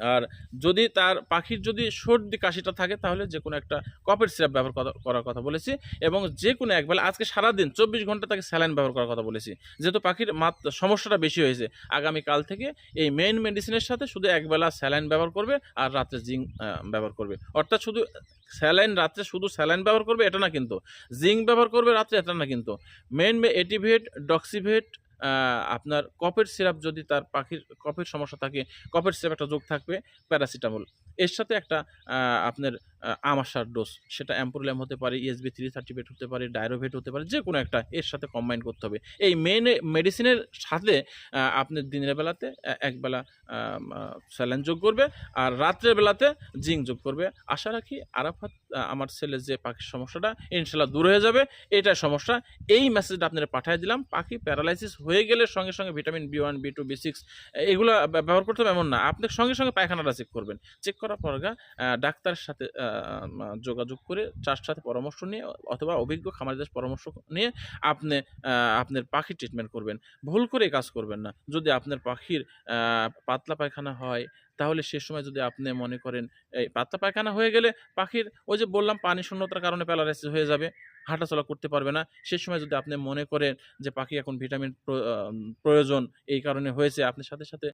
আর যদি তার পাখির যদি সর্দি কাশিটা থাকে, তাহলে যে কোনো একটা কপের সিরাপ ব্যবহার করা- করার কথা বলেছি এবং যে কোনো একবেলা আজকে সারাদিন চব্বিশ ঘণ্টা তাকে স্যালাইন ব্যবহার করার কথা বলেছি। যেহেতু পাখির মাত, সমস্যাটা বেশি হয়েছে, আগামীকাল থেকে এই মেইন মেডিসিনের সাথে শুধু একবেলা স্যালাইন ব্যবহার করবে আর রাত্রে জিঙ্ক ব্যবহার করবে। অর্থাৎ শুধু স্যালাইন রাত্রে শুধু স্যালাইন ব্যবহার করবে, এটা না কিন্তু। জিঙ্ক ব্যবহার করবে রাত্রে, এটা না কিন্তু। মেইন এটিভেট ডক্সিভেট আপনার কপের সিরাপ যদি তার পাখির কপের সমস্যা থাকে কপের সিরাপ একটা যোগ থাকবে, প্যারাসিটামল। এর সাথে একটা আপনার আমাশার ডোজ সেটা অ্যাম্পোরিয়াম হতে পারে ইএসবি থ্রি থার্টিভেট হতে পারে ডায়রোভেট হতে পারে যে কোনো একটা, এর সাথে কম্বাইন করতে হবে। এই মেন মেডিসিনের সাথে আপনি দিনের বেলাতে একবেলা স্যালাইন যোগ করবে, আর রাত্রের বেলাতে জিঙ্ক যোগ করবে। আশা রাখি আরাফাত আমার ছেলের যে পাখির সমস্যাটা, ইনশাল্লাহ দূর হয়ে যাবে। এটা সমস্যা। এই মেসেজটা আপনারা পাঠিয়ে দিলাম, পাখি প্যারালাইসিস হয়ে গেলে সঙ্গে সঙ্গে vitamin B one B two B six এগুলো ব্যবহার করতে হবে, এমন না। আপনি সঙ্গে সঙ্গে পায়খানাটা চেক করবেন। চেক করার পর ডাক্তারের সাথে যোগাযোগ করে চার সাথে পরামর্শ নিয়ে অথবা অভিজ্ঞ খামারিদের পরামর্শ নিয়ে আপনি আপনার পাখি ট্রিটমেন্ট করবেন। ভুল করে কাজ করবেন না। যদি আপনার পাখির পাতলা পায়খানা হয়, তাহলে সে সময় যদি আপনি মনে করেন, এই পাতলা পায়খানা হয়ে গেলে পাখির ওই যে বললাম পানি শূন্যতার কারণে প্যারালাইসিস হয়ে যাবে, হাঁটাচলা করতে পারবে না। সে সময় যদি আপনি মনে করেন যে পাখি এখন ভিটামিন প্রয়োজন, এই কারণে হয়েছে, আপনি সাথে সাথে